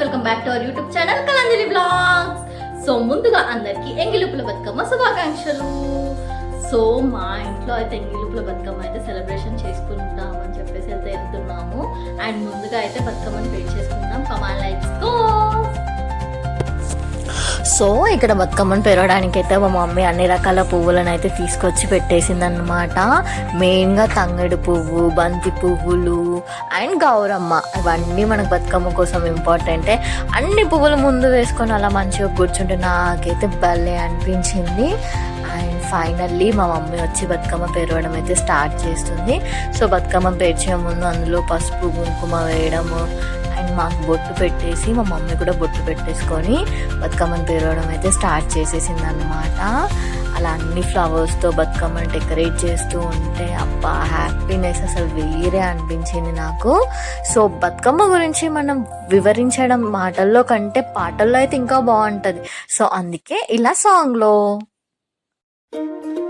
Welcome back to our YouTube channel Kalanjali blogs so ముందుగా అందరికీ ఎంగిలుపుల బతుకమ్మ శుభాకాంక్షలు. సో మా ఇంట్లో అయితే ఎంగిలుపుల బతుకమ్మ అయితే సెలబ్రేషన్ చేసుకుంటాం అని చెప్పేసి అయితే వెళ్తున్నాము. అండ్ ముందుగా అయితే బతుకమ్మని వెయిట్ చేసుకుందాం. కమాన్ లైట్స్ గో సో ఇక్కడ బతుకమ్మను పెరగడానికి అయితే మా మమ్మీ అన్ని రకాల పువ్వులను అయితే తీసుకొచ్చి పెట్టేసింది అనమాట మెయిన్గా తంగడి పువ్వు బంతి పువ్వులు అండ్ గౌరమ్మ. ఇవన్నీ మనకు బతుకమ్మ కోసం ఇంపార్టెంటే. అన్ని పువ్వులు ముందు వేసుకొని అలా మంచిగా కూర్చుంటే నాకైతే భలే అనిపించింది. అండ్ ఫైనల్లీ మా మమ్మీ వచ్చి బతుకమ్మ పెరగడం అయితే స్టార్ట్ చేస్తుంది. సో బతుకమ్మ పేర్చే ముందు అందులో పసుపు కుంకుమ వేయడము మాకు బొట్టు పెట్టేసి మా మమ్మీ కూడా బొట్టు పెట్టేసుకొని బతుకమ్మను తిరగడం అయితే స్టార్ట్ చేసేసింది అనమాట అలా అన్ని ఫ్లవర్స్తో బతుకమ్మను డెకరేట్ చేస్తూ ఉంటే అబ్బా హ్యాపీనెస్ అసలు వేరే అనిపించింది నాకు. సో బతుకమ్మ గురించి మనం వివరించడం మాటల్లో కంటే పాటల్లో అయితే ఇంకా బాగుంటుంది. సో అందుకే ఇలా సాంగ్లో కొప్పులోని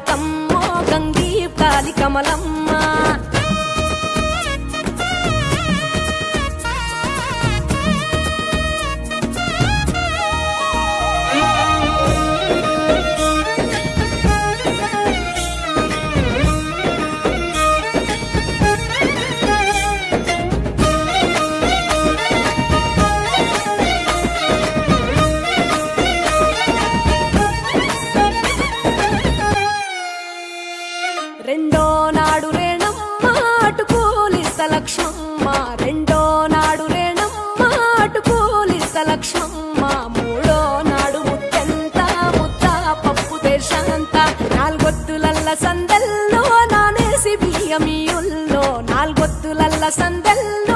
దాటిపోకమ్మో గంగీ కాలి కమలమ్మ. Sandel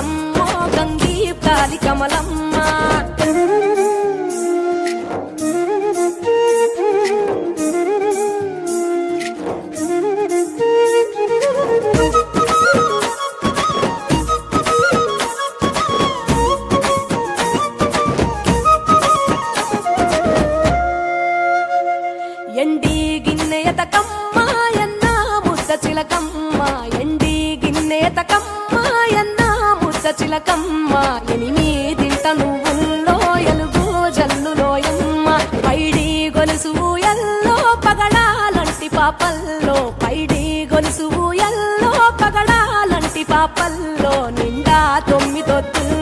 కమలమ్మో గంగీ తాలి కమలమ్మ. ఎండి గిన్నెయతకమ్మ ఎన్న ముద్ద చిలకమ్మ. చిలకమ్మ ఎనిమిదింట నువ్వుల్లో ఎలుగు జల్లులోయమ్మ పైడి గొలుసు ఎల్లో పగడాలంటి పాపల్లో. పైడి గొలుసు ఎల్లో పగడాలంటి పాపల్లో. నిండా తొమ్మిదొత్తులు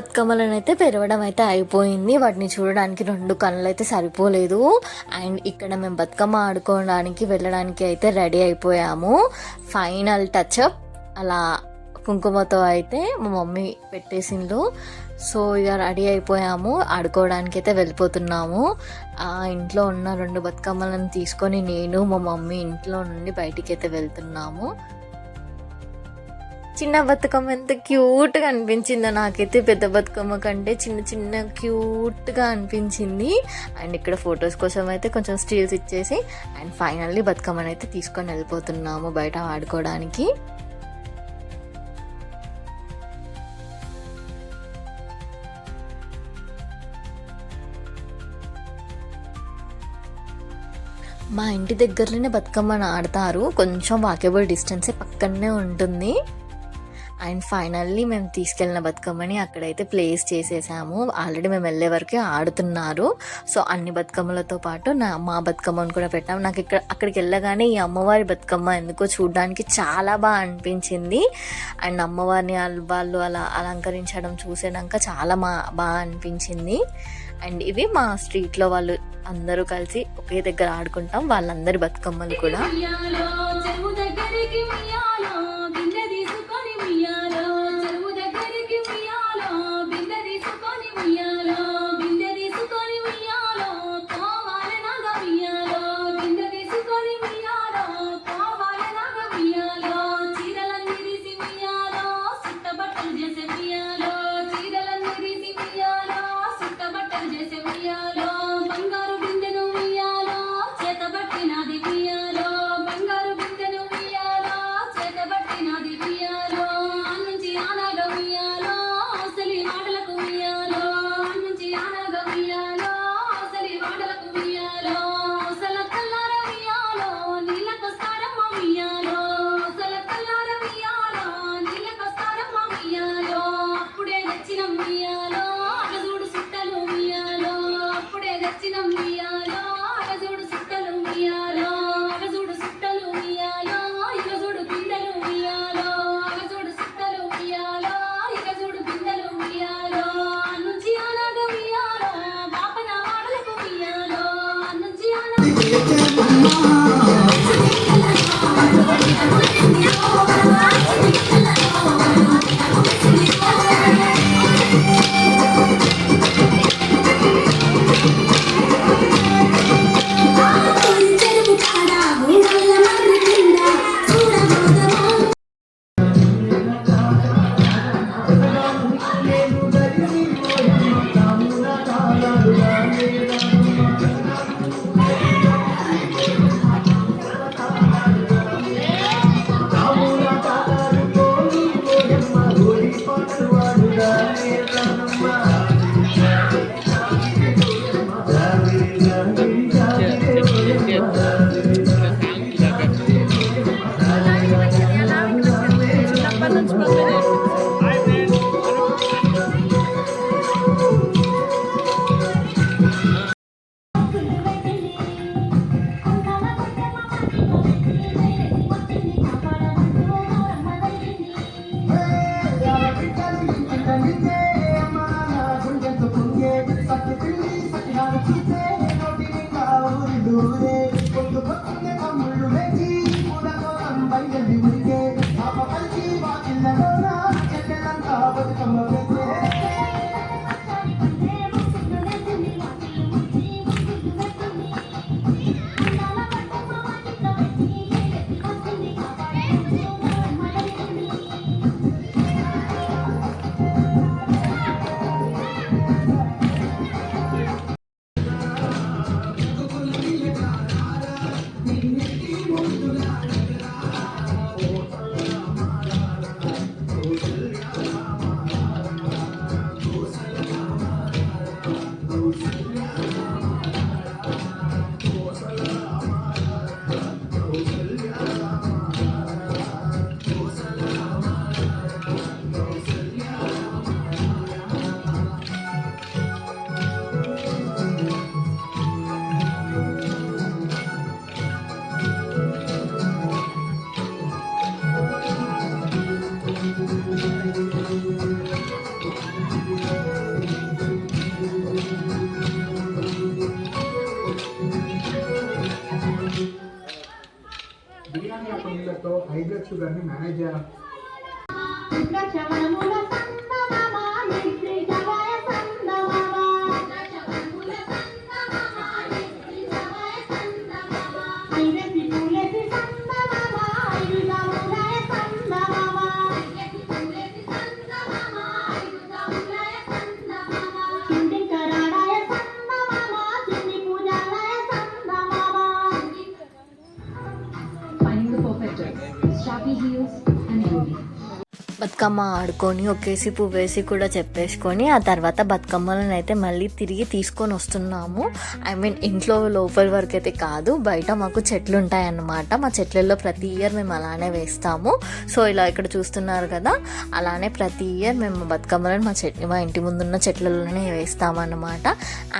బతుకమ్మలను అయితే పెరవడం అయితే అయిపోయింది. వాటిని చూడడానికి రెండు కళ్ళు అయితే సరిపోలేదు. అండ్ ఇక్కడ మేము బతుకమ్మ ఆడుకోవడానికి వెళ్ళడానికి అయితే రెడీ అయిపోయాము. ఫైనల్ టచ్అప్ అలా కుంకుమతో అయితే మా మమ్మీ పెట్టేసిండ్రు సో ఇక రెడీ అయిపోయాము. ఆడుకోవడానికి అయితే వెళ్ళిపోతున్నాము. ఆ ఇంట్లో ఉన్న రెండు బతుకమ్మలను తీసుకొని నేను మా మమ్మీ ఇంట్లో నుండి బయటికి అయితే వెళ్తున్నాము. చిన్న బతుకమ్మ ఎంత క్యూట్గా అనిపించిందో నాకైతే పెద్ద బతుకమ్మ కంటే చిన్న చిన్న క్యూట్గా అనిపించింది. అండ్ ఇక్కడ ఫొటోస్ కోసం అయితే కొంచెం స్టీల్స్ ఇచ్చేసి అండ్ ఫైనల్లీ బతుకమ్మని అయితే తీసుకొని వెళ్ళిపోతున్నాము బయట ఆడుకోవడానికి. మా ఇంటి దగ్గరలోనే బతుకమ్మని ఆడతారు. కొంచెం వాకేబుల్ డిస్టెన్సే పక్కనే ఉంటుంది. అండ్ ఫైనల్లీ మేము తీసుకెళ్ళిన బతుకమ్మని అక్కడైతే ప్లేస్ చేసేసాము. ఆల్రెడీ మేము వెళ్ళే వరకే ఆడుతున్నారు. సో అన్ని బతుకమ్మలతో పాటు నా మా బతుకమ్మను కూడా పెట్టాము. నాకు ఇక్కడ అక్కడికి వెళ్ళగానే ఈ అమ్మవారి బతుకమ్మ ఎందుకో చూడడానికి చాలా బాగా అనిపించింది. అండ్ అమ్మవారిని వాళ్ళు- వాళ్ళు అలా అలంకరించడం చూసాక చాలా మా బాగా అనిపించింది. అండ్ ఇవి మా స్ట్రీట్లో వాళ్ళు అందరూ కలిసి ఒకే దగ్గర ఆడుకుంటాం. వాళ్ళందరి బతుకమ్మలు కూడా. Oh. షుగర్ని మేనేజ్ చేయాలి బతుకమ్మ ఆడుకొని ఒకేసి పువ్వు వేసి కూడా చెప్పేసుకొని ఆ తర్వాత బతుకమ్మలను అయితే మళ్ళీ తిరిగి తీసుకొని వస్తున్నాము. ఐ మీన్ ఇంట్లో లోపల వరకు అయితే కాదు బయట మాకు చెట్లు ఉంటాయన్నమాట మా చెట్లలో ప్రతి ఇయర్ మేము అలానే వేస్తాము. సో ఇలా ఇక్కడ చూస్తున్నారు కదా అలానే ప్రతి ఇయర్ మేము బతుకమ్మలను మా చెట్ మా ఇంటి ముందున్న చెట్లలోనే వేస్తామన్నమాట.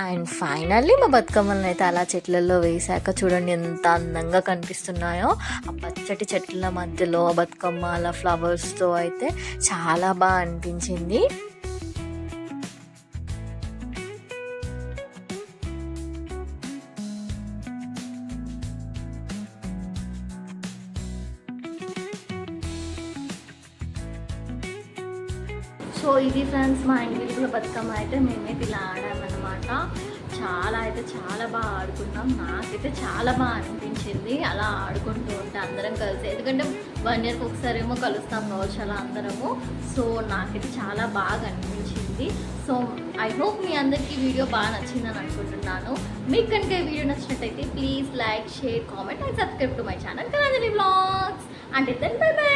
అండ్ ఫైనల్లీ మా బతుకమ్మలను అయితే అలా చెట్లలో వేసాక చూడండి ఎంత అందంగా కనిపిస్తున్నాయో. ఆ పచ్చటి చెట్ల మధ్యలో ఆ బతుకమ్మ అలా ఫ్లవర్స్తో అయితే చాలా బాగా అనిపించింది. సో ఇది ఫ్రెండ్స్ మా ఇంట్లో బతుకమ్మ అయితే మేమైతే ఇలా ఆడామన్నమాట. చాలా అయితే చాలా బాగా ఆడుకున్నాం. నాకైతే చాలా బాగా అనిపించింది. అలా ఆడుకుంటూ ఉంటే అందరం కలిసి ఎందుకంటే వన్ ఇయర్కి ఒకసారి ఏమో కలుస్తాం కావచ్చు అలా అందరము. సో నాకైతే చాలా బాగా అనిపించింది. సో ఐ హోప్ మీ అందరికీ వీడియో బాగా నచ్చిందని అనుకుంటున్నాను. మీకు కనుక వీడియో నచ్చినట్టయితే please like share comment and subscribe to my channel కరాజని blogs అంటే బై బై